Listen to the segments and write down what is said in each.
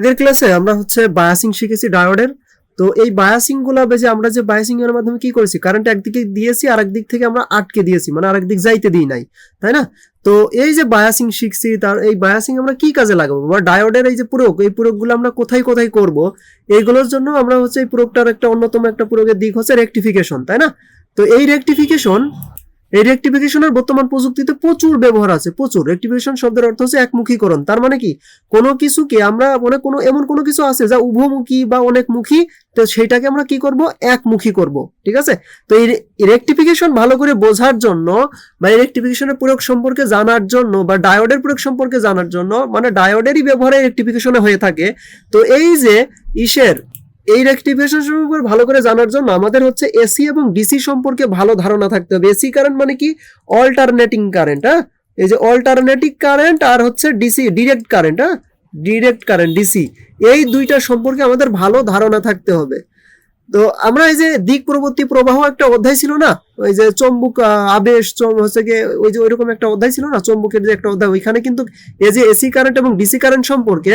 আগের ক্লাসে আমরা হচ্ছে বায়াসিং শিখেছি ডায়োডের তো এই বায়াসিংগুলা বেজে আমরা যে বায়াসিং এর মাধ্যমে কি করেছি? কারেন্ট একদিকে দিয়েছি আর একদিক থেকে আমরা আটকে দিয়েছি মানে আরেক দিক যাইতে দিই নাই, তাই না? তো এই যে বায়াসিং শিখছি, তার এই বায়াসিং আমরা কি কাজে লাগাবো? বা ডায়োডের এই যে প্রয়োগ, এই প্রয়োগগুলো আমরা কোথায় কোথায় করব? এইগুলোর জন্য আমরা হচ্ছে এই প্রয়োগটার একটা অন্যতম একটা প্রয়োগের দিক হচ্ছে রেকটিফিকেশন তাই না? তো এই রেকটিফিকেশন এই রেকটিফিকেশনের বর্তমান প্রযুক্তিতে প্রচুর ব্যবহার আছে, প্রচুর। রেকটিফিকেশন শব্দের অর্থ হচ্ছে একমুখীকরণ। তার মানে কি? কোনো কিছুকে আমরা মানে কোনো, এমন কোনো কিছু আছে যা উভমুখী বা অনেকমুখী, তো সেইটাকে আমরা কি করব? একমুখী করব। ঠিক আছে? তো এই রেকটিফিকেশন ভালো করে বোঝার জন্য বা এই রেকটিফিকেশনের প্রয়োগ সম্পর্কে জানার জন্য বা ডায়োডের প্রয়োগ সম্পর্কে জানার জন্য মানে ডায়োডেরই ব্যবহারে রেকটিফিকেশনে হয়ে থাকে। তো এই যে ইসের এই রেকটিভেশন সম্পর্কে ভালো করে জানার জন্য আমাদের হচ্ছে এসি এবং ডিসি সম্পর্কে ভালো ধারণা থাকতে হবে। এসি কারেন্ট মানে কি? অল্টারনেটিং কারেন্ট হ্যাঁ? এই যে অল্টারনেটিং কারেন্ট আর হচ্ছে ডিসি ডিরেক্ট কারেন্ট হ্যাঁ? ডিরেক্ট কারেন্ট ডিসি এই দুইটা সম্পর্কে আমাদের ভালো ধারণা থাকতে হবে। তো আমরা এই যে দিক প্রবর্তী প্রবাহ একটা অধ্যায় ছিল না? ওই যে চম্বুক আবেশ হচ্ছে গিয়ে ওই যে ওইরকম একটা অধ্যায় ছিল না? চম্বুকের যে একটা অধ্যায়, ওইখানে কিন্তু এই যে এসি কারেন্ট এবং ডিসি কারেন্ট সম্পর্কে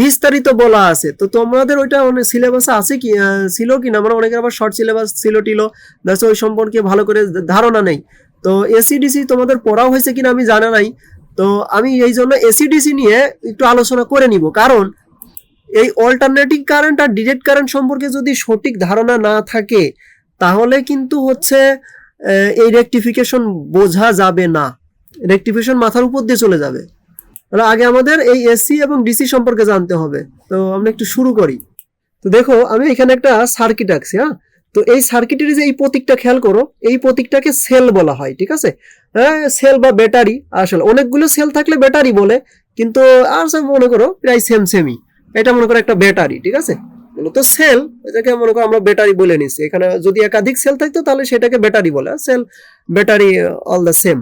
বিস্তারিত বলা আছে। তো তোমাদের ওইটা অনেক সিলেবাসে আছে কি ছিল কি না? মানে অনেকের আবার শর্ট সিলেবাস ছিল, টিল। ওই সম্পর্কে ভালো করে ধারণা নেই। তো এসিডিসি তোমাদের পড়াও হয়েছে কিনা আমি জানা নাই। তো আমি এই জন্য এসিডিসি নিয়ে একটু আলোচনা করে নিব। কারণ এই অল্টারনেটিং কারেন্ট আর ডিরেক্ট কারেন্ট সম্পর্কে যদি সঠিক ধারণা না থাকে, তাহলে কিন্তু হচ্ছে এই রেকটিফিকেশন বোঝা যাবে না। রেকটিফিকেশন মাথার উপর দিয়ে চলে যাবে। তাহলে আগে আমাদের এই এসি এবং ডিসি সম্পর্কে জানতে হবে। তো আমরা একটু শুরু করি। তো দেখো, আমি এখানে একটা সার্কিট আঁকছি হ্যাঁ? তো এই সার্কিটের যে এই প্রতীকটা খেয়াল করো, এই প্রতীকটাকে সেল বলা হয়, ঠিক আছে? হ্যাঁ সেল বা ব্যাটারি আসলে অনেকগুলো সেল থাকলে ব্যাটারি বলে, কিন্তু আর মনে করো, প্রায় সেম সেমই এটা মনে করো একটা ব্যাটারি ঠিক আছে? তো সেল এটাকে মনে করো আমরা ব্যাটারি বলে নিচ্ছি। এখানে যদি একাধিক সেল থাকতো, তাহলে সেটাকে ব্যাটারি বলে। Cell battery all the same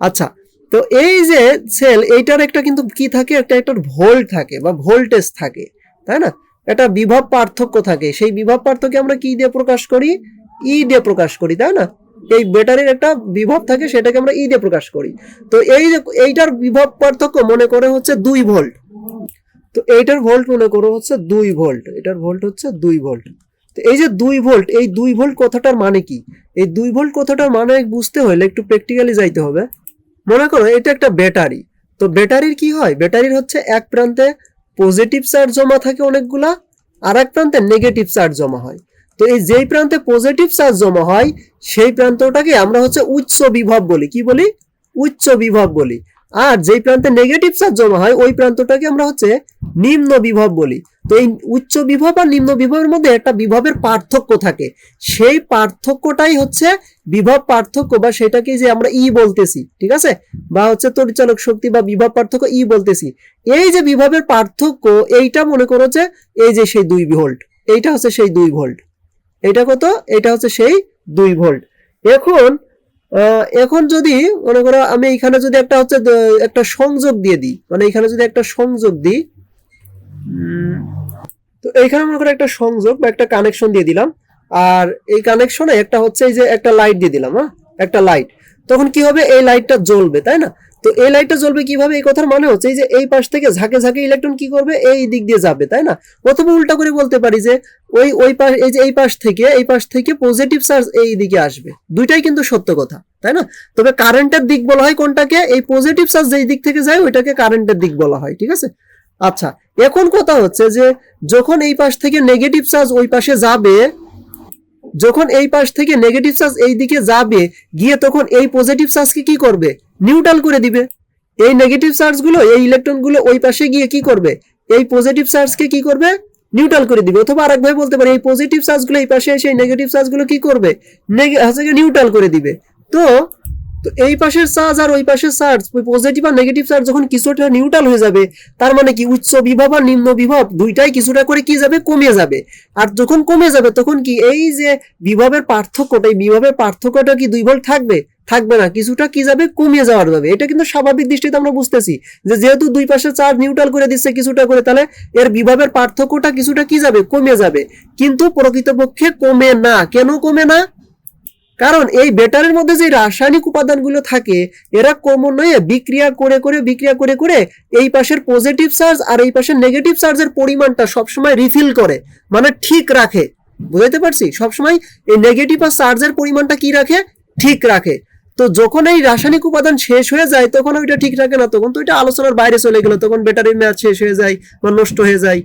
আচ্ছা তো এই যে সেল এইটার একটা কিন্তু কি থাকে? একটা একটা ভোল্ট থাকে বা ভোল্টেজ থাকে, তাই না? একটা বিভব পার্থক্য থাকে। সেই বিভব পার্থক্য আমরা কি দিয়ে প্রকাশ করি? ই দিয়ে প্রকাশ করি, তাই না? এই ব্যাটারির একটা বিভব থাকে, সেটাকে আমরা ই দিয়ে প্রকাশ করি। তো এই যে, এইটার বিভব পার্থক্য মনে করে হচ্ছে দুই ভোল্ট তো এইটার ভোল্ট মনে করো হচ্ছে দুই ভোল্ট এটার ভোল্ট হচ্ছে দুই ভোল্ট তো এই যে দুই ভোল্ট এই দুই ভোল্ট কথাটার মানে কি? এই দুই ভোল্ট কথাটার মানে বুঝতে হলে একটু প্র্যাকটিক্যালি যাইতে হবে। মনে করো এটা একটা ব্যাটারি, তো ব্যাটারির কি হয়? ব্যাটারির হচ্ছে এক প্রান্তে পজিটিভ চার্জ জমা থাকে অনেকগুলা, আর এক প্রান্তে নেগেটিভ চার্জ জমা হয়। তো এই যেই প্রান্তে পজিটিভ চার্জ জমা হয়, সেই প্রান্তটাকে আমরা হচ্ছে উচ্চ বিভব বলি। কি বলি? উচ্চ বিভব বলি। আর যেই প্রান্তে নেগেটিভ চার্জ জমা হয়, ওই প্রান্তটাকে আমরা হচ্ছে নিম্ন বিভব বলি। তো এই উচ্চ বিভব আর নিম্ন বিভবের মধ্যে একটা বিভবের পার্থক্য থাকে। সেই পার্থক্যটাই হচ্ছে বিভব পার্থক্য বা সেটাকে যে আমরা ই বলতেছি, ঠিক আছে? বা হচ্ছে পরিচালক শক্তি বা বিভব পার্থক্য ই বলতেছি। এই যে বিভবের পার্থক্য, এইটা মনে করো যে এই যে সেই দুই ভোল্ট, এইটা হচ্ছে সেই দুই ভোল্ট। এটা কত? এটা হচ্ছে সেই দুই ভোল্ট। এখন এখন যদি মনে করো আমি এখানে যদি একটা হচ্ছে একটা সংযোগ দিয়ে দিই মানে এখানে যদি একটা সংযোগ দিই তো এইখানে মনে করো একটা সংযোগ বা একটা কানেকশন দিয়ে দিলাম, আর এই কানেকশনে একটা হচ্ছে এই যে একটা লাইট দিয়ে দিলাম হ্যাঁ? একটা লাইট তখন কি হবে? এই লাইটটা জ্বলবে, তাই না? তো এই লাইটটা জ্বলবে কীভাবে? এই কথার মানে হচ্ছে যে এই পাশ থেকে ঝাঁকে ঝাঁকে ইলেকট্রন কি করবে? এই দিক দিয়ে যাবে, তাই না? অথবা উল্টা করে বলতে পারি যে ওই ওই পাশ এই যে এই পাশ থেকে, এই পাশ থেকে পজিটিভ চার্জ এই দিকে আসবে। দুইটাই কিন্তু সত্য কথা, তাই না? তবে কারেন্টের দিক বলা হয় কোনটাকে? এই পজিটিভ চার্জ যেই দিক থেকে যায়, ওইটাকে কারেন্টের দিক বলা হয়, ঠিক আছে? আচ্ছা এখন কথা হচ্ছে যে যখন এই পাশ থেকে নেগেটিভ চার্জ ওই পাশে যাবে যখন এই পাশ থেকে নেগেটিভ চার্জ এই দিকে যাবে, গিয়ে তখন এই পজিটিভ চার্জকে কি করবে? নিউট্রাল করে দিবে। এই নেগেটিভ চার্জগুলো এই ইলেকট্রনগুলো ওই পাশে গিয়ে কি করবে? এই পজিটিভ চার্জকে কি করবে? নিউট্রাল করে দিবে। অথবা আরেকভাবে বলতে পারে, এই পজিটিভ চার্জগুলো এই পাশে এসে নেগেটিভ চার্জগুলো কি করবে? নিউট্রাল করে দিবে। তো তো এই পাশের চার্জ আর ওই পাশের চার্জ ওই পজিটিভ আর নেগেটিভ চার্জ যখন কিছুটা নিউট্রাল হয়ে যাবে, তার মানে কি? উচ্চ বিভব আর নিম্ন বিভব দুইটাই কিছুটা করে কি যাবে? কমে যাবে। আর যখন কমে যাবে, তখন কি? এই যে বিভবের পার্থক্যটা, এই বিভবের পার্থক্যটা কি দুই ভোল্ট থাকবে? থাকবে না। কিছুটা কি যাবে? কমে যাওয়ার যাবে। এটা কিন্তু স্বাভাবিক দৃষ্টিতে আমরা বুঝতেছি যে যেহেতু দুই পাশে চার্জ নিউট্রাল করে দিচ্ছে কিছুটা করে, তাহলে এর বিভবের পার্থক্যটা কিছুটা কি যাবে? কমে যাবে। কিন্তু প্রকৃতপক্ষে কমে না। কেন কমে না? কারণ এই ব্যাটারির মধ্যে যে রাসায়নিক উপাদানগুলো থাকে, এরা ক্রমান্বয়ে বিক্রিয়া করে করে বিক্রিয়া করে করে এই পাশের পজিটিভ চার্জ আর এই পাশের নেগেটিভ চার্জের পরিমাণটা সবসময় রিফিল করে মানে ঠিক রাখে। বুঝাইতে পারছি? সবসময় এই নেগেটিভ আর চার্জের পরিমাণটা কি রাখে? ঠিক রাখে। তো যখন এই রাসায়নিক উপাদান শেষ হয়ে যায়, তখন ওইটা ঠিক রাখে না, তখন তো এটা আলোচনার বাইরে চলে গেল, তখন ব্যাটারির ম্যাচ শেষ হয়ে যায় বা নষ্ট হয়ে যায়।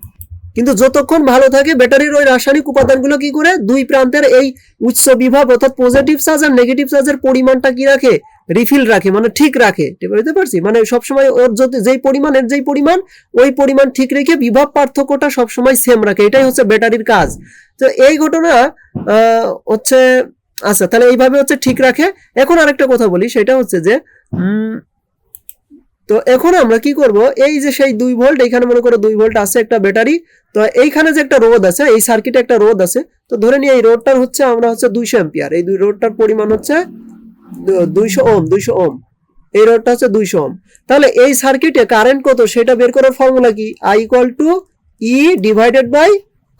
কিন্তু যতক্ষণ ভালো থাকে, ব্যাটারির ওই রাসায়নিক উপাদানগুলো কি করে? দুই প্রান্তের এই উচ্চ বিভব অর্থাৎ পজিটিভ চার্জ আর নেগেটিভ চার্জের পরিমাণটা কি রাখে? রিফিল রাখে মানে ঠিক রাখে। বুঝতে পারছি? মানে সবসময় ওর যেই পরিমাণের যেই পরিমাণ, ওই পরিমাণ ঠিক রেখে বিভব পার্থক্যটা সবসময় সেম রাখে। এটাই হচ্ছে ব্যাটারির কাজ। তো এই ঘটনা হচ্ছে আচ্ছা তাহলে এইভাবে হচ্ছে ঠিক রাখে। এখন আরেকটা কথা বলি, সেটা হচ্ছে যে তো এখন আমরা কি করব? এই যে সেই দুই ভোল্ট এখানে মনে করো দুই ভোল্ট আছে একটা ব্যাটারি তো এইখানে যে একটা রোদ আছে, এই সার্কিটে একটা রোদ আছে, তো ধরে নিয়ে এই রোডটার হচ্ছে আমরা হচ্ছে দুইশো এম্পিয়ার এই দুই রোডটার পরিমাণ হচ্ছে দুইশো ওম দুইশো ওম এই রোডটা হচ্ছে দুইশো ওম তাহলে এই সার্কিটে কারেন্ট কত? সেটা বের করার ফর্মুলা কি? I equal to E divided by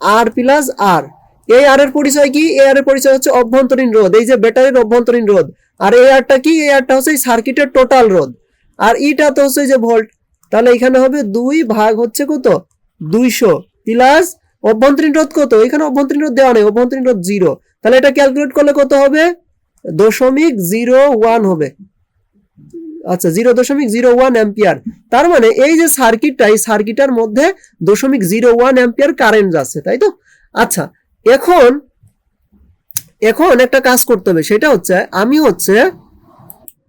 R plus R এই আর এর পরিচয় কি? এ আর এর পরিচয় হচ্ছে অভ্যন্তরীণ রোধ, এই যে ব্যাটারির অভ্যন্তরীণ রোধ। আর এই আরটা কি? এই আরটা হচ্ছে এই সার্কিটের টোটাল রোধ। আর ইটা তো হচ্ছে যে ভোল্ট তাহলে এখানে হবে দুই ভাগ হচ্ছে কত? দুইশো। প্লাস অভ্যন্তরীণ রোধ কত? এখানে অভ্যন্তরীণ রোধ দেওয়া নেই, অভ্যন্তরীণ রোধ জিরো। তাহলে এটা ক্যালকুলেট করলে কত হবে? দশমিক জিরো ওয়ান হবে। আচ্ছা জিরো দশমিক জিরো ওয়ান অ্যাম্পিয়ার। তার মানে এই যে সার্কিটটা এই সার্কিটের মধ্যে দশমিক জিরো ওয়ান অ্যাম্পিয়ার কারেন্ট যাচ্ছে, তাই তো? আচ্ছা এখন এখন একটা কাজ করতে হবে। সেটা হচ্ছে, আমি হচ্ছে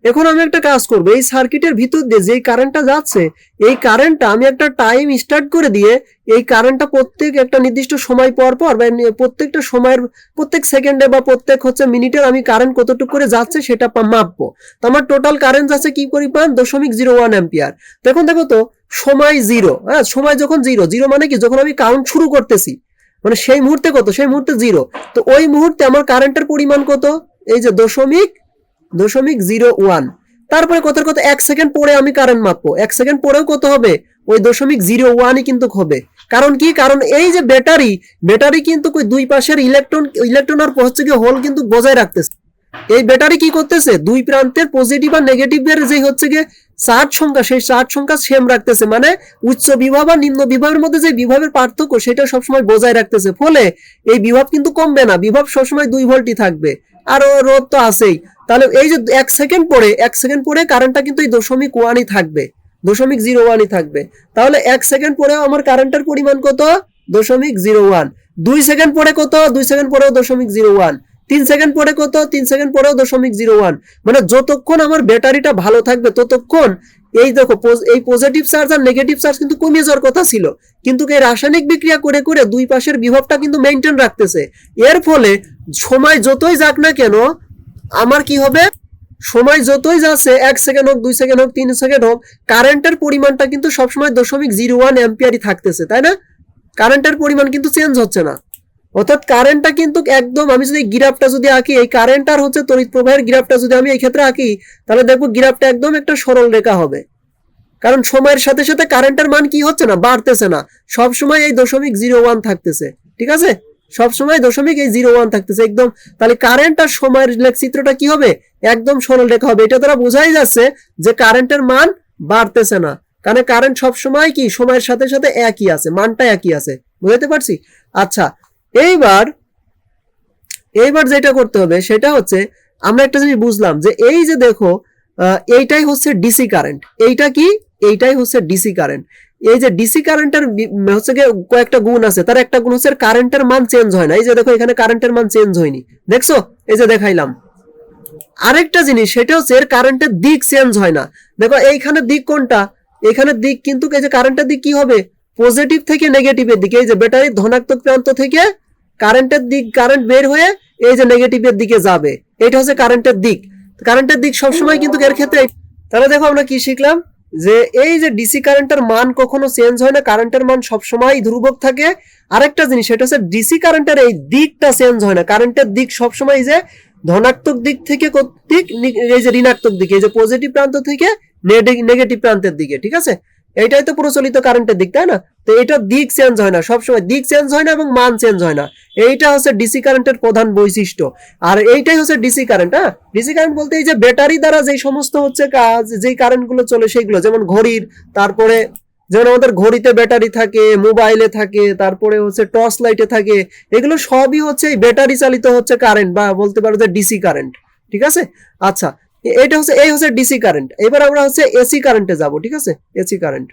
এখন আমি একটা কাজ করব, এই সার্কিটের ভিতর দিয়ে যে কারেন্টটা যাচ্ছে, এই কারেন্টটা আমি একটা টাইম স্টার্ট করে দিয়ে এই কারেন্টটা প্রত্যেক একটা নির্দিষ্ট সময় পর পর বা প্রত্যেকটা সময়ের, প্রত্যেক সেকেন্ডে বা প্রত্যেক হচ্ছে মিনিটের আমি কারেন্ট কতটুকু করে যাচ্ছে সেটা মাপবো। তো আমার টোটাল কারেন্ট যাচ্ছে কি পরিমাণ? দশমিক জিরো ওয়ান অ্যাম্পিয়ার দেখুন, দেখো তো, সময় জিরো হ্যাঁ সময় যখন জিরো জিরো মানে কি? যখন আমি কাউন্ট শুরু করতেছি মানে সেই মুহূর্তে কত? সেই মুহূর্তে জিরো তো ওই মুহূর্তে আমার কারেন্টের পরিমাণ কত? এই যে দশমিক দশমিক জিরো ওয়ান। তারপরে কথার কথা এক সেকেন্ড পরে আমি কারেন্ট মাপবো। এক সেকেন্ড পরেও কত হবে? ওই দশমিক জিরো ওয়ানই কিন্তু হবে। কারণ কি? কারণ এই যে ব্যাটারি ব্যাটারি কিন্তু ওই দুই পাশের ইলেকট্রন ইলেকট্রন আর হচ্ছে কি হোল কিন্তু বজায় রাখতেছে। এই ব্যাটারি কি করতেছে? দুই প্রান্তের পজিটিভ আর নেগেটিভের যে হচ্ছে গিয়ে চার্জ সংখ্যা, সেই চার্জ সংখ্যা সেম রাখতেছে। মানে উচ্চ বিভব আর নিম্ন বিভবের মধ্যে যে বিভবের পার্থক্য, সেটা সবসময় বজায় রাখতেছে। ফলে এই বিভাব কিন্তু কমবে না। বিভব সবসময় দুই ভোল্টই থাকবে। আর রোধ তো আছেই। তাহলে এই যে এক সেকেন্ড পরে, এক সেকেন্ড পরে কারেন্টটা কিন্তু এই দশমিক ওয়ানই থাকবে। দশমিক জিরো ওয়ানই থাকবে। তাহলে এক সেকেন্ড পরেও আমার কারেন্টের পরিমাণ কত? দশমিক জিরো ওয়ান দুই সেকেন্ড পরে কত? দুই সেকেন্ড পরেও দশমিক জিরো ওয়ান তিন সেকেন্ড পরে কত? তিন সেকেন্ড পরেও দশমিক জিরো ওয়ান মানে যতক্ষণ আমার ব্যাটারিটা ভালো থাকবে, ততক্ষণ এই দেখো এই পজিটিভ চার্জ আর নেগেটিভ চার্জ কিন্তু কমে যাওয়ার কথা ছিল। কিন্তু এই রাসায়নিক বিক্রিয়া করে করে দুই পাশের বিভবটা কিন্তু মেনটেন রাখতেছে। এর ফলে সময় যতই যাক না কেন, আমার কি হবে? সময় যতই যাচ্ছে, এক সেকেন্ড হোক, দুই সেকেন্ড হোক, তিন সেকেন্ড হোক কারেন্টের পরিমাণটা কিন্তু সবসময় দশমিক জিরো ওয়ান অ্যাম্পিয়ারই থাকতেছে, তাই না? কারেন্টের পরিমাণ কিন্তু চেঞ্জ হচ্ছে না। অর্থাৎ কারেন্টটা কিন্তু একদম আমি যদি গ্রাফটা যদি আঁকি, এই কারেন্ট আর হচ্ছে তড়িৎ প্রবাহের গ্রাফটা যদি আমি এই ক্ষেত্রে আঁকি, তাহলে দেখব গ্রাফটা একদম একটা সরল রেখা হবে। কারণ সময়ের সাথে সাথে কারেন্টের মান কি হচ্ছে না? বাড়তেছে না। সব সময় এই দশমিক জিরো ওয়ান থাকতেছে। ঠিক আছে? সব সময় দশমিক এই জিরো ওয়ান থাকতেছে। একদম, তাহলে কারেন্ট আর সময়ের চিত্রটা কি হবে? একদম সরল রেখা হবে। এটা দ্বারা বোঝাই যাচ্ছে যে কারেন্টের মান বাড়তেছে না। কারণ কারেন্ট সব সময় কি? সময়ের সাথে সাথে একই আছে। মানটা একই আছে। বুঝতে পারছি? আচ্ছা এইবার এইবার যেটা করতে হবে, সেটা হচ্ছে আমরা একটা জিনিস বুঝলাম যে এই যে দেখো এইটাই হচ্ছে ডিসি কারেন্ট এইটা কি? এইটাই হচ্ছে ডিসি কারেন্ট এই যে ডিসি কারেন্টের হচ্ছে গিয়ে কয়েকটা গুণ আছে, তার একটা গুণ হচ্ছে কারেন্টের মান চেঞ্জ হয় না। এই যে দেখো, এখানে কারেন্টের মান চেঞ্জ হয়নি। দেখছ? এই যে দেখাইলাম। আরেকটা জিনিস, সেটা হচ্ছে এর কারেন্টের দিক চেঞ্জ হয় না। দেখো এইখানে দিক কোনটা? এখানে দিক কিন্তু এই যে কারেন্টের দিক কি হবে? পজিটিভ থেকে নেগেটিভের দিকে, এই যে ব্যাটারির ধনাত্মক প্রান্ত থেকে কারেন্টের দিক, কারেন্ট বের হয়ে এই যে নেগেটিভের দিকে যাবে। এটা হচ্ছে কারেন্টের দিক। কারেন্টের দিক সবসময় কিন্তু এর ক্ষেত্রে তাহলে দেখো আমরা কি শিখলাম? যে এই যে ডিসি কারেন্টের মান কখনো চেঞ্জ হয় না কারেন্টের মান সবসময় ধ্রুবক থাকে। আরেকটা জিনিস, সেটা হচ্ছে ডিসি কারেন্টের এই দিকটা চেঞ্জ হয় না। কারেন্টের দিক সবসময় যে ধনাত্মক দিক থেকে কর্তৃক এই যে ঋণাত্মক দিকে, এই যে পজিটিভ প্রান্ত থেকে নেগেটিভ প্রান্তের দিকে, ঠিক আছে? এটাই তো প্রচলিত কারেন্টের দিক, তাই না? তো এটা দিক চেঞ্জ হয় না, সবসময় দিক চেঞ্জ হয় না এবং মান চেঞ্জ হয় না। এইটা হচ্ছে ডিসি কারেন্টের প্রধান বৈশিষ্ট্য। আর এইটাই হচ্ছে ডিসি কারেন্ট হ্যাঁ? ডিসি কারেন্ট বলতে এই যে ব্যাটারি দ্বারা যে সমস্ত হচ্ছে কাজ, যেই কারেন্টগুলো চলে সেইগুলো, যেমন ঘড়ির, তারপরে যেমন আমাদের ঘড়িতে ব্যাটারি থাকে মোবাইলে থাকে, তারপরে হচ্ছে টর্চ লাইটে থাকে, এগুলো সবই হচ্ছে ব্যাটারি চালিত হচ্ছে কারেন্ট বা বলতে পারো যে ডিসি কারেন্ট ঠিক আছে? আচ্ছা এটা হচ্ছে, এই হচ্ছে ডিসি কারেন্ট এবার আমরা হচ্ছে এসি কারেন্টে যাব, ঠিক আছে? এসি কারেন্ট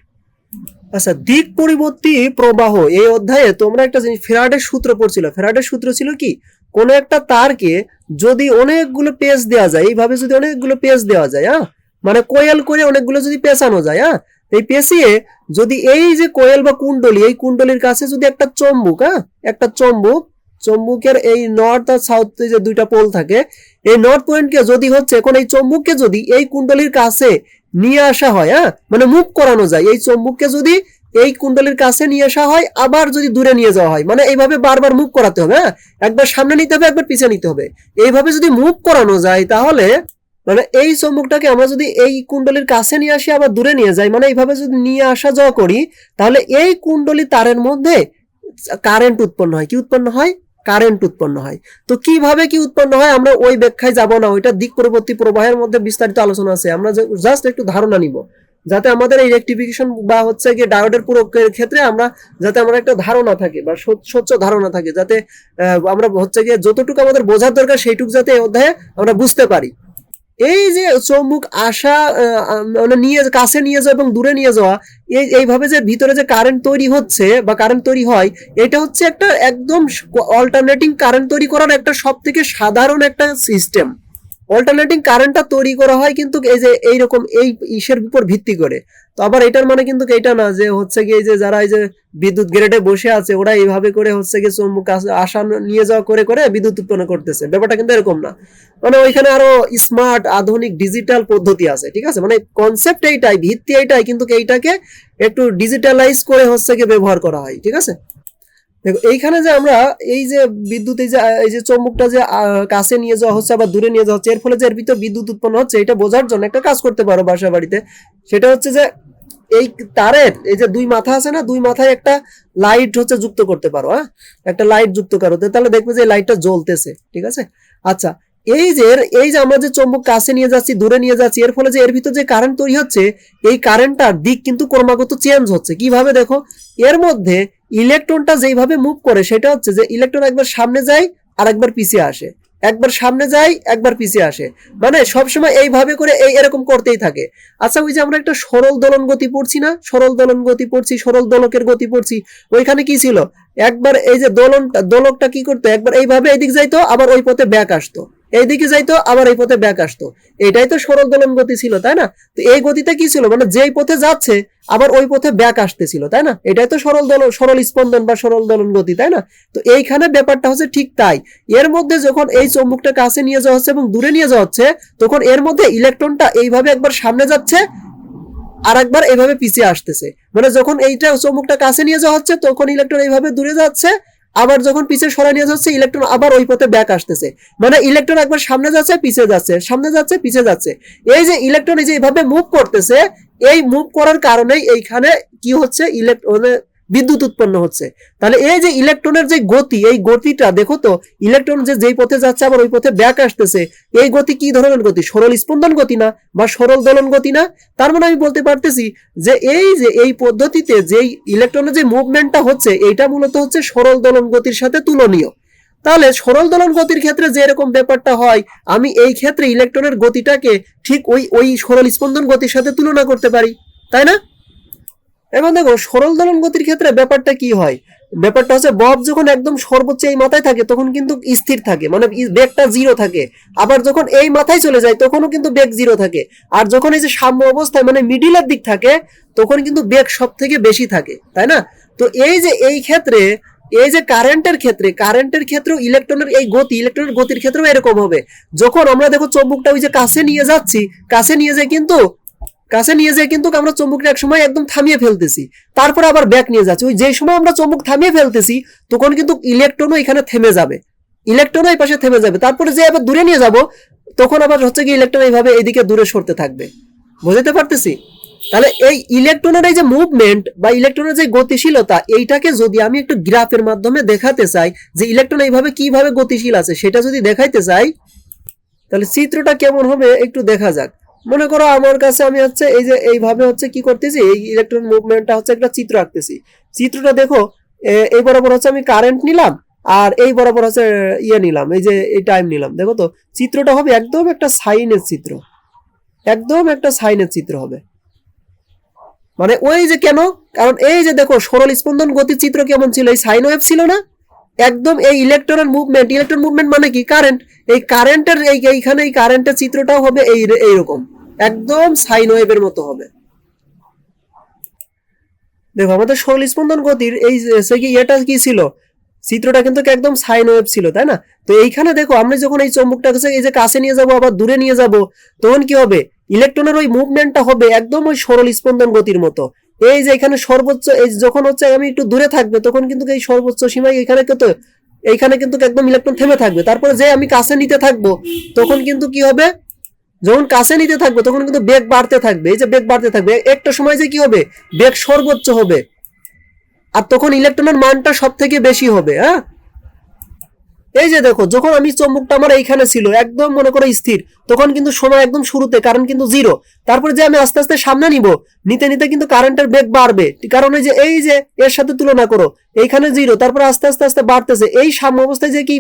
আচ্ছা দিক পরিবর্তী প্রবাহ, এই অধ্যায়ে তোমরা একটা জিনিস, ফেরাডের সূত্র পড়ছিল। ফেরাডের সূত্র ছিল কি? কোন একটা তারকে যদি অনেকগুলো পেজ দেওয়া যায়, এইভাবে যদি অনেকগুলো পেজ দেওয়া যায় হ্যাঁ? মানে কোয়েল করে অনেকগুলো যদি পেঁচানো যায় হ্যাঁ? এই পেঁচিয়ে যদি এই যে কোয়েল বা কুণ্ডলী, এই কুণ্ডলীর কাছে যদি একটা চম্বুক হ্যাঁ? একটা চম্বুক চম্বুকের এই নর্থ আর সাউথ যে দুইটা পোল থাকে, এই নর্থ পয়েন্টকে যদি হচ্ছে, এখন এই চম্বুককে যদি এই কুণ্ডলীর কাছে নিয়ে আসা হয় হ্যাঁ? মানে মুভ করানো যায়, এই চম্বুককে যদি এই কুণ্ডলীর কাছে নিয়ে আসা হয়, আবার যদি দূরে নিয়ে যাওয়া হয় মানে এইভাবে বারবার মুভ করাতে হবে হ্যাঁ? একবার সামনে নিতে হবে, একবার পিছিয়ে নিতে হবে। এইভাবে যদি মুভ করানো যায়, তাহলে মানে এই চম্বুকটাকে আমরা যদি এই কুণ্ডলীর কাছে নিয়ে আসি, আবার দূরে নিয়ে যাই মানে এইভাবে যদি নিয়ে আসা যাওয়া করি, তাহলে এই কুণ্ডলী তারের মধ্যে কারেন্ট উৎপন্ন হয়। কি উৎপন্ন হয়? কারেন্ট উৎপন্ন হয়। তো কীভাবে কি উৎপন্ন হয় আমরা ওই ব্যাখ্যায় যাব না, ওইটা দিক পরবর্তী প্রবাহের মধ্যে বিস্তারিত আলোচনা আছে। আমরা জাস্ট একটু ধারণা নিব। যাতে আমাদের এই ইলেকট্রিফিকেশন বা হচ্ছে গিয়ে ডায়োডের পুরো ক্ষেত্রে আমরা যাতে আমরা একটা ধারণা থাকে বা স্ব- স্বচ্ছ ধারণা থাকে, যাতে আমরা হচ্ছে গিয়ে যতটুকু আমাদের বোঝার দরকার সেইটুকু যাতে এই অধ্যায়ে আমরা বুঝতে পারি। এই যে চৌমুখ আসা মানে নিয়ে কাছে নিয়ে যাওয়া এবং দূরে নিয়ে যাওয়া, এই, এইভাবে যে ভিতরে যে কারেন্ট তৈরি হচ্ছে বা কারেন্ট তৈরি হয়, এটা হচ্ছে একটা একদম অল্টারনেটিং কারেন্ট তৈরি করার একটা সব থেকে সাধারণ একটা সিস্টেম অল্টারনেটিং কারেন্টটা তৈরি করা হয় কিন্তু এই যে এইরকম এই ইসের উপর ভিত্তি করে। তো আবার এটার মানে কিন্তু এটা না যে হচ্ছে কি এই যে যারা এই যে বিদ্যুৎ গ্রেডে বসে আছে, ওরা এইভাবে করে হচ্ছে কি চৌম্বক আস- নিয়ে যাওয়া করে করে বিদ্যুৎ উৎপন্ন করতেছে। ব্যাপারটা কিন্তু এরকম না। মানে ওইখানে আরও স্মার্ট আধুনিক ডিজিটাল পদ্ধতি আছে, ঠিক আছে? মানে কনসেপ্ট এইটাই, ভিত্তি এইটাই, কিন্তু এইটাকে একটু ডিজিটালাইজ করে হচ্ছে কি ব্যবহার করা হয়, ঠিক আছে? দেখো, এইখানে যে আমরা এই যে বিদ্যুৎ, এই যে এই যে চৌম্বকটা যে কাছে নিয়ে যাওয়া হচ্ছে আবার দূরে নিয়ে যাওয়া হচ্ছে, এর ফলে যে এর ভিতর বিদ্যুৎ উৎপন্ন হচ্ছে, এটা বোঝার জন্য একটা কাজ করতে পারো বাসা বাড়িতে। সেটা হচ্ছে যে, এই তারের, এই যে দুই মাথা আছে না, দুই মাথায় একটা লাইট হচ্ছে যুক্ত করতে পারো হ্যাঁ? একটা লাইট যুক্ত করো তাহলে দেখবে যে লাইটটা জ্বলতেছে, ঠিক আছে? আচ্ছা এই যে এই যে আমরা যে চৌম্বক কাছে নিয়ে যাচ্ছি, দূরে নিয়ে যাচ্ছি, এর ফলে যে এর ভিতর যে কারেন্ট তৈরি হচ্ছে, এই কারেন্টটার দিক কিন্তু ক্রমাগত চেঞ্জ হচ্ছে। কীভাবে দেখো? এর মধ্যে ইলেকট্রনটা যেইভাবে মুভ করে, সেটা হচ্ছে যে ইলেকট্রন একবার সামনে যায় আর একবার পিছিয়ে আসে। একবার সামনে যায়, একবার পিছিয়ে আসে। মানে সবসময় এইভাবে করে এই এরকম করতেই থাকে। আচ্ছা ওই যে আমরা একটা সরল দোলন গতি পড়ছি না? সরল দোলন গতি পড়ছি, সরল দোলকের গতি পড়ছি। ওইখানে কি ছিল? একবার এই যে দোলনটা, দোলকটা কি করতো? একবার এইভাবে এইদিক যাইতো, আবার ওই পথে ব্যাক আসতো। এইদিকে যাইতো, আবার এই পথে ব্যাক আসতো। এটাই তো সরল দোলন গতি ছিল, তাই না? তো এই গতিতে কি ছিল? মানে যেই পথে যাচ্ছে, আবার ওই পথে ব্যাক আসতেছিল, তাই না? এটাই তো সরল দোলন, সরল স্পন্দন বা সরল দোলন গতি, তাই না? তো এইখানে ব্যাপারটা হচ্ছে ঠিক তাই। এর মধ্যে যখন এই চৌম্বকটা কাছে নিয়ে যাওয়া হচ্ছে এবং দূরে নিয়ে যাওয়া হচ্ছে, তখন এর মধ্যে ইলেকট্রনটা এইভাবে একবার সামনে যাচ্ছে, আর একবার এইভাবে পিছিয়ে আসতেছে। মানে যখন এইটা চৌম্বকটা কাছে নিয়ে যাওয়া হচ্ছে, তখন ইলেকট্রন এইভাবে দূরে যাচ্ছে আবার যখন পিছিয়ে সরা নিয়ে যাচ্ছে ইলেকট্রন আবার ওই পথে ব্যাক আসতেছে। মানে ইলেকট্রন একবার সামনে যাচ্ছে পিছিয়ে যাচ্ছে, সামনে যাচ্ছে পিছিয়ে যাচ্ছে। এই যে ইলেকট্রন এই যে এভাবে মুভ করতেছে, এই মুভ করার কারণেই এইখানে কি হচ্ছে ইলেকট্রনে বিদ্যুৎ উৎপন্ন হচ্ছে। তাহলে এই যে ইলেকট্রনের যে গতি, এই গতিটা, দেখো তো ইলেকট্রন যে যেই পথে যাচ্ছে, আবার ওই পথে ব্যাক আসতেছে, এই গতি কি ধরনের গতি? সরল স্পন্দন গতি না বা সরল দোলন গতি না? তার মানে আমি বলতে পারতেছি যে এই যে এই পদ্ধতিতে যেই ইলেকট্রনের যে মুভমেন্টটা হচ্ছে, এইটা মূলত হচ্ছে সরল দোলন গতির সাথে তুলনীয়। তাহলে সরল দোলন গতির ক্ষেত্রে যে এরকম ব্যাপারটা হয়, আমি এই ক্ষেত্রে ইলেকট্রনের গতিটাকে ঠিক ওই ওই সরল স্পন্দন গতির সাথে তুলনা করতে পারি। তাই না? এখন দেখো, সরল দোলন গতির ক্ষেত্রে ব্যাপারটা কি হয়? ব্যাপারটা হচ্ছে, বব যখন একদম সর্বোচ্চ এই মাথায় থাকে, তখন কিন্তু স্থির থাকে মানে বেগটা জিরো থাকে। আবার যখন এই মাথায় চলে যায়, তখনও কিন্তু বেগ জিরো থাকে। আর যখন এই যে সাম্য অবস্থায় মানে মিডিলের দিক থাকে, তখন কিন্তু বেগ সব থেকে বেশি থাকে, তাই না? তো এই যে এই ক্ষেত্রে, এই যে কারেন্টের ক্ষেত্রে, কারেন্টের ক্ষেত্রেও ইলেকট্রনের এই গতি ইলেকট্রনের গতির ক্ষেত্রেও এরকম হবে। যখন আমরা দেখো চম্বুকটা ওই যে কাছে নিয়ে যাচ্ছি, কাছে নিয়ে যায় কিন্তু কাছে নিয়ে যায় কিন্তু আমরা চম্বুকটা এক সময় একদম থামিয়ে ফেলতেছি। তারপরে আবার ব্যাক নিয়ে যাচ্ছি। ওই যে সময় আমরা চম্বুক থামিয়ে ফেলতেছি, তখন কিন্তু ইলেকট্রনও এখানে থেমে যাবে। ইলেকট্রনও এই পাশে থেমে যাবে। তারপরে যে আবার দূরে নিয়ে যাব, তখন আবার হচ্ছে কি ইলেকট্রন এইভাবে এইদিকে দূরে সরতে থাকবে। বুঝতে পারতেছি? তাহলে এই ইলেকট্রনের এই যে মুভমেন্ট বা ইলেকট্রনের যে গতিশীলতা, এইটাকে যদি আমি একটু গ্রাফের মাধ্যমে দেখাতে চাই, যে ইলেকট্রন এইভাবে কীভাবে গতিশীল আছে, সেটা যদি দেখাইতে চাই, তাহলে চিত্রটা কেমন হবে একটু দেখা যাক। মনে করো আমার কাছে আমি হচ্ছে এই যে এইভাবে হচ্ছে কি করতেছি, এই ইলেকট্রন মুভমেন্টটা হচ্ছে একটা চিত্র আঁকতেছি। চিত্রটা দেখো এই বরাবর হচ্ছে আমি কারেন্ট নিলাম আর এই বরাবর হচ্ছে ইয়ে নিলাম, এই যে এই টাইম নিলাম। দেখো তো, চিত্রটা হবে একদম একটা সাইনের চিত্র। একদম একটা সাইনের চিত্র হবে। মানে ওই যে কেন? কারণ এই যে দেখো, সরল স্পন্দন গতির চিত্র কেমন ছিল? এই সাইন ওয়েভ ছিল না? একদম এই ইলেকট্রনের মুভমেন্ট ইলেকট্রন মুভমেন্ট মানে কি? কারেন্ট এই কারেন্টের এইখানে এই কারেন্টের চিত্রটাও হবে এই এইরকম। একদম সাইন ওয়েভের মতো হবে। দেখো, আমাদের সরল স্পন্দন গতির এই এটা কি ছিল? চিত্রটা কিন্তু একদম সাইন ওয়েভ ছিল, তাই না? তো এইখানে দেখো, আমরা যখন এই চম্বুকটাকে এই যে কাছে নিয়ে যাব, আবার দূরে নিয়ে যাব, তখন কি হবে? ইলেকট্রনের ওই মুভমেন্টটা হবে একদম ওই সরল স্পন্দন গতির মতো। এই যে এখানে সর্বোচ্চ, এই যখন হচ্ছে আমি একটু দূরে থাকবে, তখন কিন্তু এই সর্বোচ্চ সীমায় এখানে কত এইখানে কিন্তু একদম ইলেকট্রন থেমে থাকবে। তারপরে যে আমি কাছে নিতে থাকব, তখন কিন্তু কি হবে? যখন কাছে নিতে থাকবে, তখন কিন্তু বেগ বাড়তে থাকবে। এই যে বেগ বাড়তে থাকবে, একটা সময় যে কি হবে? বেগ সর্বোচ্চ হবে। আর তখন ইলেকট্রনের মানটা সব থেকে বেশি হবে হ্যাঁ? এই যে দেখো, যখন আমি চম্বুকটা আমার এইখানে ছিল, একদম মনে করো স্থির, তখন কিন্তু সময় একদম শুরুতে কারেন্ট কিন্তু জিরো তারপরে যে আমি আস্তে আস্তে সামনে নিব, নিতে নিতে কিন্তু কারেন্টের বেগ বাড়বে। কারণ এই যে এই যে, এর সাথে তুলনা করো, এইখানে জিরো তারপরে আস্তে আস্তে আস্তে বাড়তেছে। এই সাম্য অবস্থায় যে কি?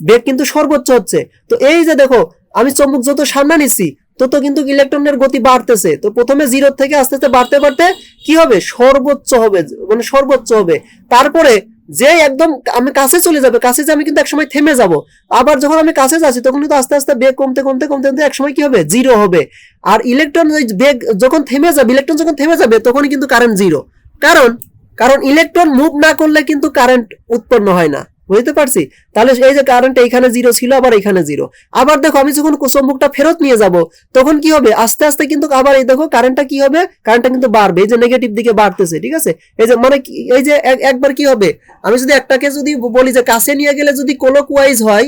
বেগ কিন্তু সর্বোচ্চ হচ্ছে। তো এই যে দেখো আমি চম্বুক যত সামনে নিচ্ছি তত কিন্তু ইলেকট্রনের গতি বাড়তেছে। তো প্রথমে জিরো থেকে আস্তে আস্তে বাড়তে বাড়তে কি হবে? সর্বোচ্চ হবে মানে সর্বোচ্চ হবে। তারপরে যে একদম আমি কাছে চলে যাবে, কাছে যে আমি কিন্তু একসময় থেমে যাব। আবার যখন আমি কাছে যাচ্ছি, তখন কিন্তু আস্তে আস্তে বেগ কমতে কমতে কমতে কমতে একসময় কি হবে? জিরো হবে। আর ইলেকট্রন বেগ যখন থেমে যাবে ইলেকট্রন যখন থেমে যাবে, তখনই কিন্তু কারেন্ট জিরো কারণ কারণ ইলেকট্রন মুভ না করলে কিন্তু কারেন্ট উৎপন্ন হয় না। বুঝতে পারছি? তাহলে এই যে কারেন্ট এইখানে জিরো ছিল, আবার এখানে জিরো আবার দেখো, আমি যখন চম্বুকটা ফেরত নিয়ে যাব, তখন কি হবে? আস্তে আস্তে কিন্তু আবার এই দেখো কারেন্টটা কি হবে? কারেন্টটা কিন্তু বাড়বে। এই যে নেগেটিভ দিকে বাড়তেছে, ঠিক আছে? এই যে মানে এই যে এক- একবার কি হবে? আমি যদি একটাকে যদি বলি যে কাছে নিয়ে গেলে যদি কোলক ওয়াইজ হয়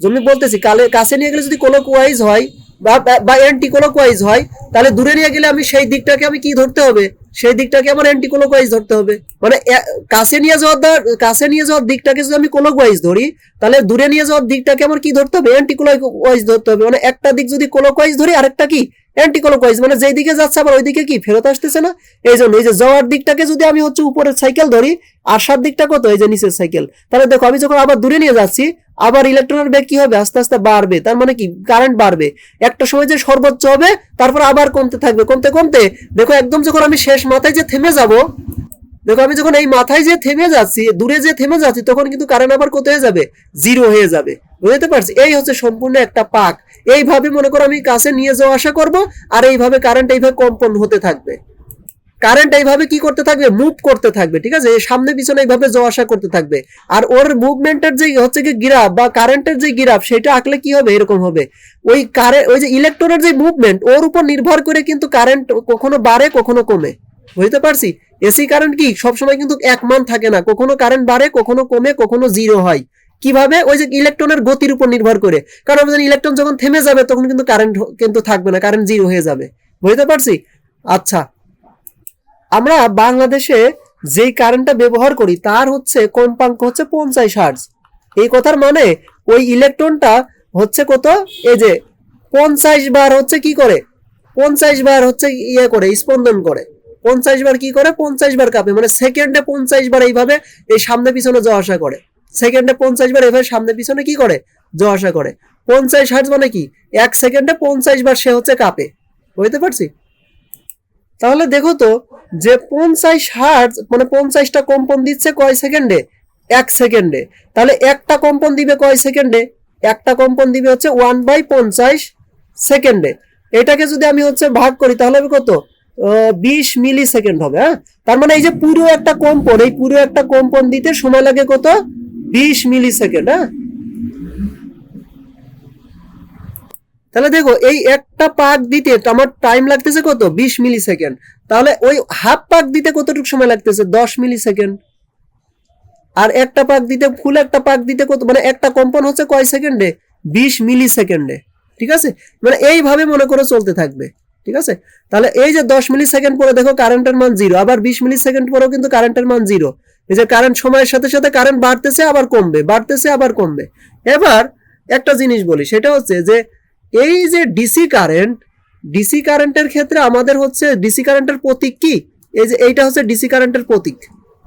আমি বলতেছি, কালে কাছে নিয়ে গেলে যদি কোলক ওয়াইজ হয়, বা অ্যান্টি কোলক ওয়াইজ হয়, তাহলে দূরে নিয়ে গেলে আমি সেই দিকটাকে আমি কি ধরতে হবে? সেই দিকটাকে আমার অ্যান্টি ক্লকওয়াইজ ধরতে হবে। মানে কাছে নিয়ে যাওয়ার কাছে নিয়ে যাওয়ার দিকটাকে যদি আমি ক্লকওয়াইজ ধরি, তাহলে দূরে নিয়ে যাওয়ার দিকটাকে আমার কি ধরতে হবে? অ্যান্টি ক্লকওয়াইজ ধরতে হবে। মানে একটা দিক যদি ক্লকওয়াইজ ধরি, আরেকটা কি? অ্যান্টি ক্লকওয়াইজ মানে যেই দিকে যাচ্ছে আবার ওই দিকে কি, ফেরত আসতেছে না? এই জন্য এই যে যাওয়ার দিকটাকে যদি আমি হচ্ছে উপরের সাইকেল ধরি, আসার দিকটা কত? এই যে নিচের সাইকেল তাহলে দেখো, আমি যখন আবার দূরে নিয়ে যাচ্ছি, আবার ইলেকট্রনের বেগ কি হবে? আস্তে আস্তে বাড়বে। তার মানে কি? কারেন্ট বাড়বে। একটা সময় যে সর্বোচ্চ হবে, তারপর আবার কমতে থাকবে। কমতে কমতে, দেখো একদম যখন আমি শেষ মাথায় যে থেমে যাব দেখো, আমি যখন এই মাথায় যে থেমে যাচ্ছি, দূরে যে থেমে যাচ্ছি, তখন কিন্তু কারেন্ট আবার কত হয়ে যাবে? জিরো হয়ে যাবে। বুঝতে পারছি? এই হচ্ছে সম্পূর্ণ একটা পাক। এইভাবে মনে করো আমি কাছে নিয়ে যাওয়া আশা করব, আর এইভাবে কারেন্ট এইভাবে কম্পন হতে থাকবে। কারেন্ট এইভাবে কি করতে থাকবে? মুভ করতে থাকবে, ঠিক আছে? সামনে পিছনে এইভাবে যাওয়া আসা করতে থাকবে। আর ওর মুভমেন্টের যে হচ্ছে কি গিরাফ বা কারেন্টের যে গিরাফ সেটা আঁকলে কি হবে? এরকম হবে। ওই কারেন্ট ওই যে ইলেকট্রনের যে মুভমেন্ট ওর উপর নির্ভর করে কিন্তু কারেন্ট কখনো বাড়ে, কখনো কমে। বুঝতে পারছি? এসি কারেন্ট কি? সবসময় কিন্তু এক মান থাকে না। কখনো কারেন্ট বাড়ে, কখনো কমে, কখনো জিরো হয়। কীভাবে? ওই যে ইলেকট্রনের গতির উপর নির্ভর করে। কারণ জানি ইলেকট্রন যখন থেমে যাবে, তখন কিন্তু কারেন্ট কিন্তু থাকবে না কারেন্ট জিরো হয়ে যাবে। বুঝতে পারছি? আচ্ছা। আমরা বাংলাদেশে যেই কারেন্টটা ব্যবহার করি, তার হচ্ছে কম্পাঙ্ক হচ্ছে পঞ্চাশ হার্জ এই কথার মানে ওই ইলেকট্রনটা হচ্ছে কত? এই যে পঞ্চাশ বার হচ্ছে কি করে? পঞ্চাশ বার হচ্ছে ইয়ে করে, স্পন্দন করে। পঞ্চাশ বার কি করে? পঞ্চাশ বার কাঁপে। মানে সেকেন্ডে পঞ্চাশ বার এইভাবে এই সামনে পিছনে যাওয়া আসা করে। সেকেন্ডে পঞ্চাশ বার এইভাবে সামনে পিছনে কি করে? যাওয়া আসা করে। পঞ্চাশ হার্জ মানে কি? এক সেকেন্ডে পঞ্চাশ বার সে হচ্ছে কাঁপে। বুঝতে পারছি? তাহলে দেখো তো যে পঞ্চাশ হার্জ মানে পঞ্চাশটা কম্পন দিচ্ছে কয় সেকেন্ডে এক সেকেন্ডে তাহলে একটা কম্পন দিবে কয় সেকেন্ডে একটা কম্পন দিবে হচ্ছে ওয়ান বাই পঞ্চাশ সেকেন্ডে এটাকে যদি আমি হচ্ছে ভাগ করি, তাহলে আমি কত? বিশ মিলি সেকেন্ড হবে হ্যাঁ? তার মানে এই যে পুরো একটা কম্পন, এই পুরো একটা কম্পন দিতে সময় লাগে কত? বিশ মিলি সেকেন্ড হ্যাঁ? তাহলে দেখো, এই একটা পাক দিতে আমার টাইম লাগতেছে কত? বিশ মিলি সেকেন্ড তাহলে ওই হাফ পাক দিতে কতটুকু সময় লাগতেছে? দশ মিলি সেকেন্ড আর একটা পাক দিতে, ফুল একটা পাক দিতে কত? মানে একটা কম্পন হচ্ছে কয় সেকেন্ডে? বিশ মিলি সেকেন্ডে ঠিক আছে? মানে এইভাবে মনে করে চলতে থাকবে। ঠিক আছে? তাহলে এই যে দশ মিলি সেকেন্ড পরে দেখো কারেন্টের মান জিরো আবার বিশ মিলি সেকেন্ড পরেও কিন্তু কারেন্টের মান জিরো এই যে কারেন্ট সময়ের সাথে সাথে কারেন্ট বাড়তেছে, আবার কমবে, বাড়তেছে, আবার কমবে। এবার একটা জিনিস বলি, সেটা হচ্ছে যে এই যে ডিসি কারেন্ট ডিসি কারেন্টের ক্ষেত্রে আমাদের হচ্ছে ডিসি কারেন্টের প্রতীক কি? এই যে এইটা হচ্ছে ডিসি কারেন্টের প্রতীক।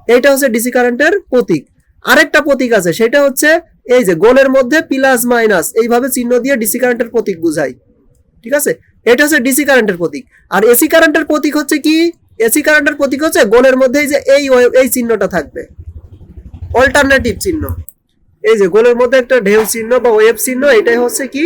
এইটা হচ্ছে ডিসি কারেন্টের প্রতীক। আরেকটা প্রতীক আছে, সেটা হচ্ছে এই যে গোলের মধ্যে প্লাস মাইনাস এইভাবে চিহ্ন দিয়ে ডিসি কারেন্টের প্রতীক বুঝাই। ঠিক আছে? এটা হচ্ছে ডিসি কারেন্টের প্রতীক। আর এসি কারেন্টের প্রতীক হচ্ছে কি? এসি কারেন্টের প্রতীক হচ্ছে গোলের মধ্যে এই যে এই এই চিহ্নটা থাকবে। অল্টারনেটিভ চিহ্ন। এই যে গোলের মধ্যে একটা ঢেউ চিহ্ন বা ওয়েব চিহ্ন, এটাই হচ্ছে কি?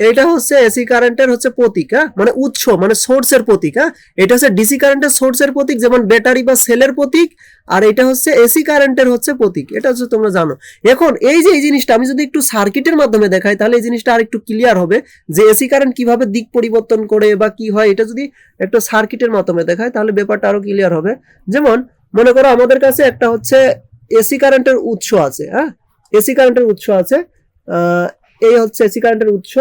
এটা হচ্ছে এসি কারেন্টের হচ্ছে প্রতীক হ্যাঁ? মানে উৎস মানে সোর্সের প্রতীক হ্যাঁ? এটা হচ্ছে ডিসি কারেন্টের সোর্সের প্রতীক, যেমন ব্যাটারি বা সেলের প্রতীক, আর এটা হচ্ছে এসি কারেন্টের হচ্ছে প্রতীক। এটা হচ্ছে তোমরা জানো। এখন এই যে এই জিনিসটা, আমি যদি একটু সার্কিটের মাধ্যমে দেখাই, তাহলে এই জিনিসটা আর একটু ক্লিয়ার হবে, যে এসি কারেন্ট কীভাবে দিক পরিবর্তন করে বা কি হয়, এটা যদি একটা সার্কিটের মাধ্যমে দেখায় তাহলে ব্যাপারটা আরও ক্লিয়ার হবে। যেমন, মনে করো আমাদের কাছে একটা হচ্ছে এসি কারেন্টের উৎস আছে হ্যাঁ? এসি কারেন্টের উৎস আছে এই হচ্ছে এসি কারেন্টের উৎস।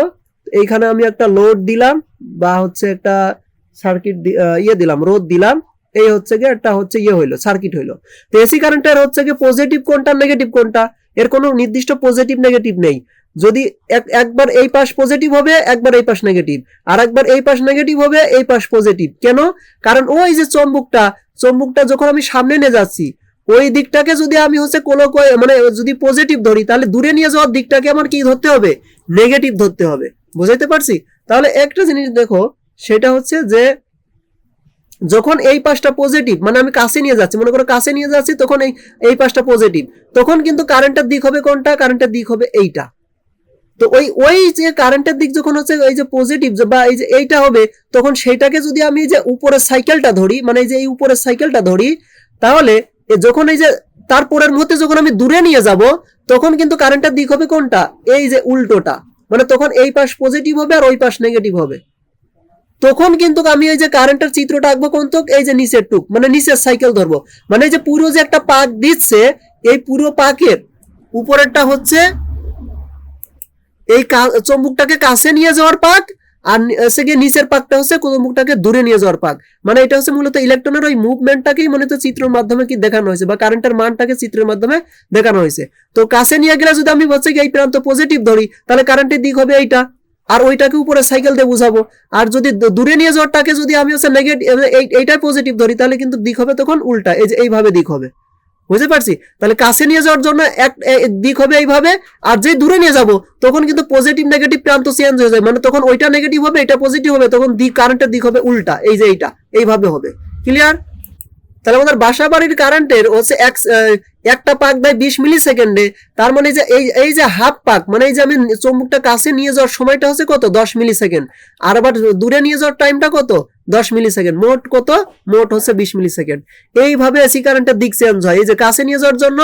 এইখানে আমি একটা লোড দিলাম বা হচ্ছে একটা সার্কিট ইয়ে দিলাম রোদ দিলাম। এই হচ্ছে গিয়ে একটা হচ্ছে ইয়ে হইল সার্কিট হইল। তো এসি কারেন্টের হচ্ছে গিয়ে পজিটিভ কোনটা নেগেটিভ কোনটা? এর কোনো নির্দিষ্ট পজিটিভ নেগেটিভ নেই। যদি এক- একবার এই পাশ পজিটিভ হবে, একবার এই পাশ নেগেটিভ আর একবার এই পাশ নেগেটিভ হবে, এই পাশ পজিটিভ কেন? কারণ ওই যে চম্বুকটা চম্বুকটা যখন আমি সামনে নিয়ে যাচ্ছি, ওই দিকটাকে যদি আমি হচ্ছে কোনো মানে যদি পজিটিভ ধরি, তাহলে দূরে নিয়ে যাওয়ার দিকটাকে আমার কি ধরতে হবে? নেগেটিভ ধরতে হবে। বুঝাইতে পারছি? তাহলে একটা জিনিস দেখো, সেটা হচ্ছে যে, যখন এই পাশটা পজিটিভ মানে আমি কাছে নিয়ে যাচ্ছি, মনে করো কাছে নিয়ে যাচ্ছি, তখন এই এই পাশটা পজিটিভ তখন কিন্তু কারেন্টের দিক হবে কোনটা? কারেন্টের দিক হবে এইটা। তো ওই ওই যে কারেন্টের দিক যখন হচ্ছে এই যে পজিটিভ বা এই যে এইটা হবে, তখন সেইটাকে যদি আমি যে উপরের সাইকেলটা ধরি মানে এই যে এই উপরের সাইকেলটা ধরি, তাহলে যখন এই যে, তারপরের মুহূর্তে যখন আমি দূরে নিয়ে যাব তখন কিন্তু কারেন্টের দিক হবে কোনটা? এই যে উল্টোটা। মানে তখন এই পাশ পজিটিভ হবে আর ওই পাশ নেগেটিভ হবে। তখন কিন্তু আমি এই যে কারেন্টের চিত্রটা আঁকবো কোন তক এই যে নিচের টুক মানে নিচের সাইকেল ধরবো। মানে যে পুরো যে একটা পাক দিচ্ছে, এই পুরো পাকের উপরেরটা হচ্ছে এই চম্বুকটাকে কাছে নিয়ে যাওয়ার পাক আর হচ্ছে গিয়ে নিচের পাকটা হচ্ছে চম্বুকটাকে দূরে নিয়ে যাওয়ার পাক। মানে এটা হচ্ছে মূলত ইলেকট্রনের ওই মুভমেন্টটাকেই মূলত চিত্রের মাধ্যমে কি দেখানো হয়েছে, বা কারেন্টের মানটাকে চিত্রের মাধ্যমে দেখানো হয়েছে। তো কাছে নিয়ে গেলে যদি আমি হচ্ছে কি এই প্রান্ত পজিটিভ ধরি, তাহলে কারেন্টের দিক হবে এইটা, আর ওইটাকে উপরে সাইকেল দিয়ে বুঝাবো। আর যদি দূরে নিয়ে যাওয়ারটাকে যদি আমি হচ্ছে নেগেটিভ এইটাই পজিটিভ ধরি, তাহলে কিন্তু দিক হবে তখন উল্টা, এই যে এইভাবে দিক হবে। বুঝতে পারছি? তাহলে কাছে নিয়ে যাওয়ার জন্য এক দিক হবে এইভাবে, আর যে দূরে নিয়ে যাব, তখন কিন্তু পজিটিভ নেগেটিভ প্রান্ত চেঞ্জ হয়ে যায়। মানে তখন ওইটা নেগেটিভ হবে, এটা পজিটিভ হবে, তখন দিক কারেন্টের দিক হবে উল্টা, এই যে এইটা, এইভাবে হবে। ক্লিয়ার তাহলে আমাদের বাসা বাড়ির কারেন্টের হচ্ছে এক একটা পাক দেয় বিশ মিলি সেকেন্ডে তার মানে যে এই এই যে হাফ পাক মানে এই যে আমি চুম্বকটা কাছে নিয়ে যাওয়ার সময়টা হচ্ছে কত? দশ মিলি সেকেন্ড আর আবার দূরে নিয়ে যাওয়ার টাইমটা কত? দশ মিলি সেকেন্ড মোট কত? মোট হচ্ছে বিশ মিলি সেকেন্ড এইভাবে এসি কারেন্টের দিক চেঞ্জ হয়। এই যে কাছে নিয়ে যাওয়ার জন্য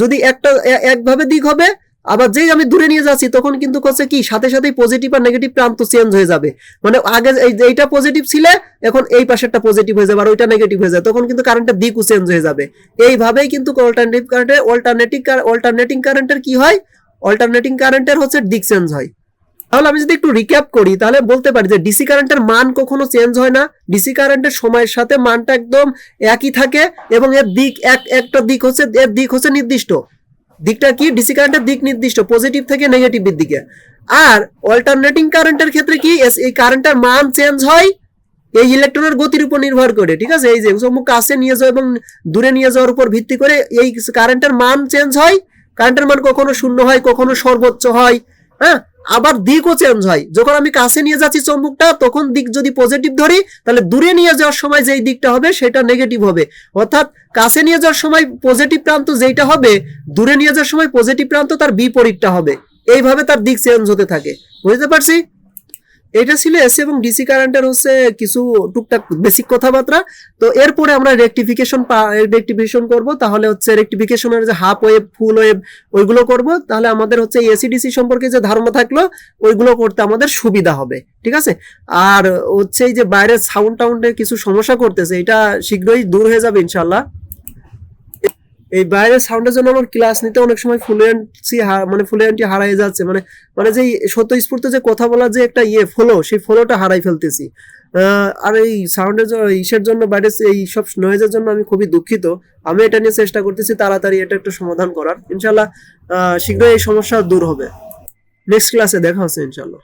যদি একটা একভাবে দিক হবে, আবার যেই আমি দূরে নিয়ে যাচ্ছি, তখন কিন্তু হচ্ছে কি, সাথে সাথেই পজিটিভ আর নেগেটিভ প্রান্ত চেঞ্জ হয়ে যাবে। মানে আগে এই এইটা পজিটিভ ছিলে, এখন এই পাশেরটা পজিটিভ হয়ে যাবে আর ওইটা নেগেটিভ হয়ে যাবে তখন কিন্তু কারেন্টের দিকও চেঞ্জ হয়ে যাবে। এইভাবেই কিন্তু অল্টারনেটিভ কারেন্টের অল্টারনেটিভ অল্টারনেটিং কারেন্টের কি হয়? অল্টারনেটিং কারেন্টের হচ্ছে দিক চেঞ্জ হয়। তাহলে আমি যদি একটু রিক্যাপ করি, তাহলে বলতে পারি যে ডিসি কারেন্টের মান কখনো চেঞ্জ হয় না। ডিসি কারেন্টের সময়ের সাথে মানটা একদম একই থাকে এবং এর দিক এক, একটা দিক হচ্ছে, এর দিক হচ্ছে নির্দিষ্ট। দিকটা কি? ডিসি কারেন্টের দিক নির্দিষ্ট পজিটিভ থেকে নেগেটিভের দিকে। আর অল্টারনেটিং কারেন্টের ক্ষেত্রে কি? এই কারেন্টের মান চেঞ্জ হয়, এই ইলেকট্রনের গতির উপর নির্ভর করে, ঠিক আছে? এই যে চুম্বক কাছে নিয়ে যাওয়া এবং দূরে নিয়ে যাওয়ার উপর ভিত্তি করে এই কারেন্টের মান চেঞ্জ হয়। কারেন্টের মান কখনো শূন্য হয়, কখনো সর্বোচ্চ হয়। হ্যাঁ? আবার দিকও চেঞ্জ হয়। যখন আমি কাছে নিয়ে যাচ্ছি চম্বুকটা, তখন দিক যদি পজিটিভ ধরি, তাহলে দূরে নিয়ে যাওয়ার সময় যেই দিকটা হবে, সেটা নেগেটিভ হবে। অর্থাৎ কাছে নিয়ে যাওয়ার সময় পজিটিভ প্রান্ত যেইটা হবে, দূরে নিয়ে যাওয়ার সময় পজিটিভ প্রান্ত তার বিপরীতটা হবে। এইভাবে তার দিক চেঞ্জ হতে থাকে। বুঝতে পারছি? এটা ছিল এসি এবং ডিসি কারেন্টের হচ্ছে কিছু টুকটাক বেসিক কথাবার্তা। তো এরপরে আমরা রেকটিফিকেশন রেকটিফিকেশন করব। তাহলে হচ্ছে রেকটিফিকেশনের যে হাফ ওয়েভ ফুল ওয়েভ ওইগুলো করব। তাহলে আমাদের হচ্ছে এসি ডিসি সম্পর্কে যে ধারণা থাকল, ওইগুলো করতে আমাদের সুবিধা হবে। ঠিক আছে? আর হচ্ছে এই যে বাইরের সাউন্ড টাউন্ডের কিছু সমস্যা করতেছে, এটা শীঘ্রই দূর হয়ে যাবে ইনশাল্লাহ এই বাইরের সাউন্ডের জন্য আমার ক্লাস নিতে অনেক সময় ফ্লুয়েন্সি মানে ফ্লুয়েন্টি হারাই যাচ্ছে। মানে মানে যে স্বতঃস্ফূর্ত যে কথা বলার যে একটা ইয়ে ফলো সেই ফলোটা হারাই ফেলতেছি। আর এই সাউন্ডের ইসের জন্য বাইরে এই সব নয়েজের জন্য আমি খুবই দুঃখিত। আমি এটা নিয়ে চেষ্টা করতেছি তাড়াতাড়ি এটা একটু সমাধান করার। ইনশাল্লাহ শীঘ্রই এই সমস্যা দূর হবে। নেক্সট ক্লাসে দেখা হচ্ছে ইনশাল্লাহ।